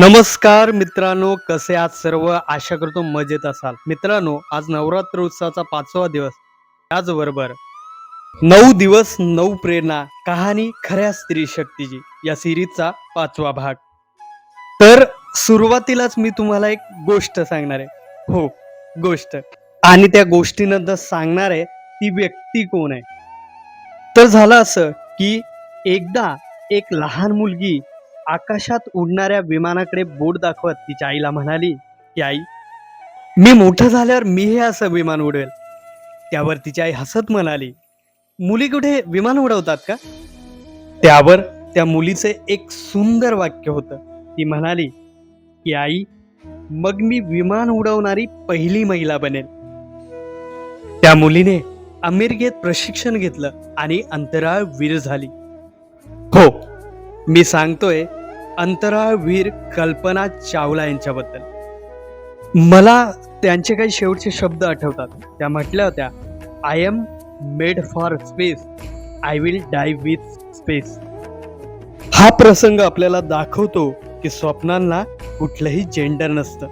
नमस्कार मित्रांनो कसे आज सर्व? आशा करतो मजेत असाल. मित्रांनो आज नवरात्र उत्सवाचा पाचवा दिवस. त्याचबरोबर नऊ दिवस नऊ प्रेरणा कहाणी खऱ्या स्त्री शक्तीची या सिरीजचा पाचवा भाग. तर सुरुवातीलाच मी तुम्हाला एक गोष्ट सांगणार आहे. हो गोष्ट. आणि त्या गोष्टीनंतर सांगणार आहे ती व्यक्ती कोण आहे? तर झालं असं की एकदा एक लहान मुलगी आकाशात उडणाऱ्या विमानाकडे बोट दाखवत तिच्या आईला म्हणाली की आई मी मोठं झाल्यावर मी हे असं विमान उडवेल त्यावर तिची आई हसत म्हणाली मुली कुठे विमान उडवतात का? त्यावर त्या मुलीचे एक सुंदर वाक्य होतं. ती म्हणाली की आई मग मी विमान उडवणारी पहिली महिला बनेल. त्या मुलीने अमेरिकेत प्रशिक्षण घेतलं आणि अंतराळ वीर झाली. हो मी सांगतोय अंतराळवीर कल्पना चावला यांच्याबद्दल. मला त्यांचे काही शेवटचे शब्द आठवतात. त्या म्हटल्या होत्या I am made for space I will die with space हा प्रसंग आपल्याला दाखवतो की स्वप्नांना कुठलंही जेंडर नसतं.